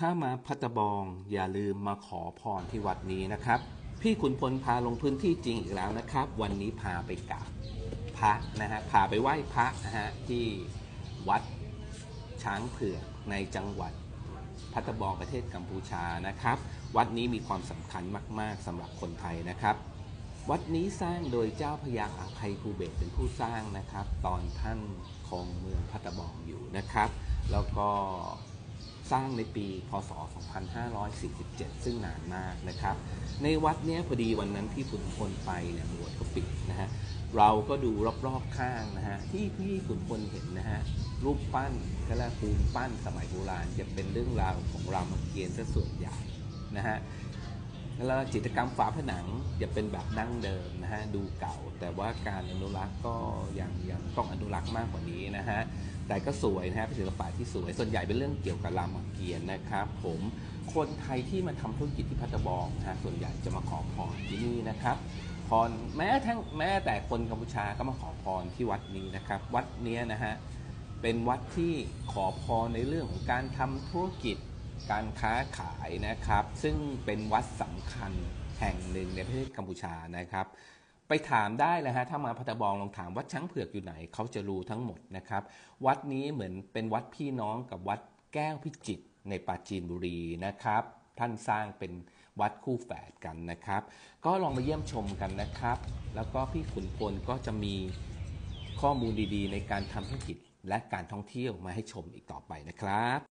ถ้ามาพัตบองอย่าลืมมาขอพรที่วัดนี้นะครับ พี่ขุนพลพาลงพื้นที่จริงอีกแล้วนะครับ วันนี้พาไปกราบพระนะฮะพาไปไหว้พระนะฮะที่วัดช้างเผือกในจังหวัดพัตบองประเทศกัมพูชานะครับ วัดนี้มีความสำคัญมาก ๆสำหรับคนไทยนะครับ วัดนี้สร้างโดยเจ้าพระยาอาภัยภูเบศเป็นผู้สร้างนะครับ ตอนท่านครองเมืองพัตบองอยู่นะครับ แล้วก็ สร้างในปีพศ 2547 ซึ่งนานมากนะครับ ในวัดเนี้ยพอดีวันนั้นที่ขุนพลไปเนี่ยบวชก็ปิดนะฮะเราก็ดูรอบๆข้างนะฮะที่พี่ขุนพลเห็นนะฮะรูปปั้นก็แล้วปูนปั้นสมัยโบราณจะเป็นเรื่องราวของรามเกียรติ์ซะส่วนใหญ่นะฮะแล้วจิตกรรมฝาผนังจะเป็นแบบดั้งเดิมนะฮะดูเก่า แต่ว่าการอนุรักษ์ก็ยังยังต้องอนุรักษ์มากกว่านี้นะฮะ แต่ก็สวยนะฮะเป็นศิลปะที่สวย ส่วนใหญ่เป็นเรื่องเกี่ยวกับรามเกียรติ์นะครับ ผมคนไทยที่มาทำธุรกิจที่พัทบองนะฮะส่วนใหญ่จะมาขอพรที่นี่นะครับพรแม้ทั้งแม้แต่คนกัมพูชาก็มาขอพรที่วัดนี้นะครับ วัดเนี้ยนะฮะเป็นวัดที่ขอพรในเรื่องของการทำธุรกิจการค้าขายนะครับ ซึ่งเป็นวัดสำคัญแห่งหนึ่งในประเทศกัมพูชานะครับ ไปถามได้เลยฮะถ้ามาพัทบองลองถามวัดช้างเผือกอยู่ไหนเขาจะรู้ทั้งหมดนะครับ วัดนี้เหมือนเป็นวัดพี่น้องกับวัดแก้วพิจิตรในปราจีนบุรีนะครับ ท่านสร้างเป็นวัดคู่แฝดกันนะครับ ก็ลองมาเยี่ยมชมกันนะครับ แล้วก็พี่ขุนพลก็จะมีข้อมูลดีๆ ในการทำธุรกิจและการท่องเที่ยวมาให้ชมอีกต่อไปนะครับ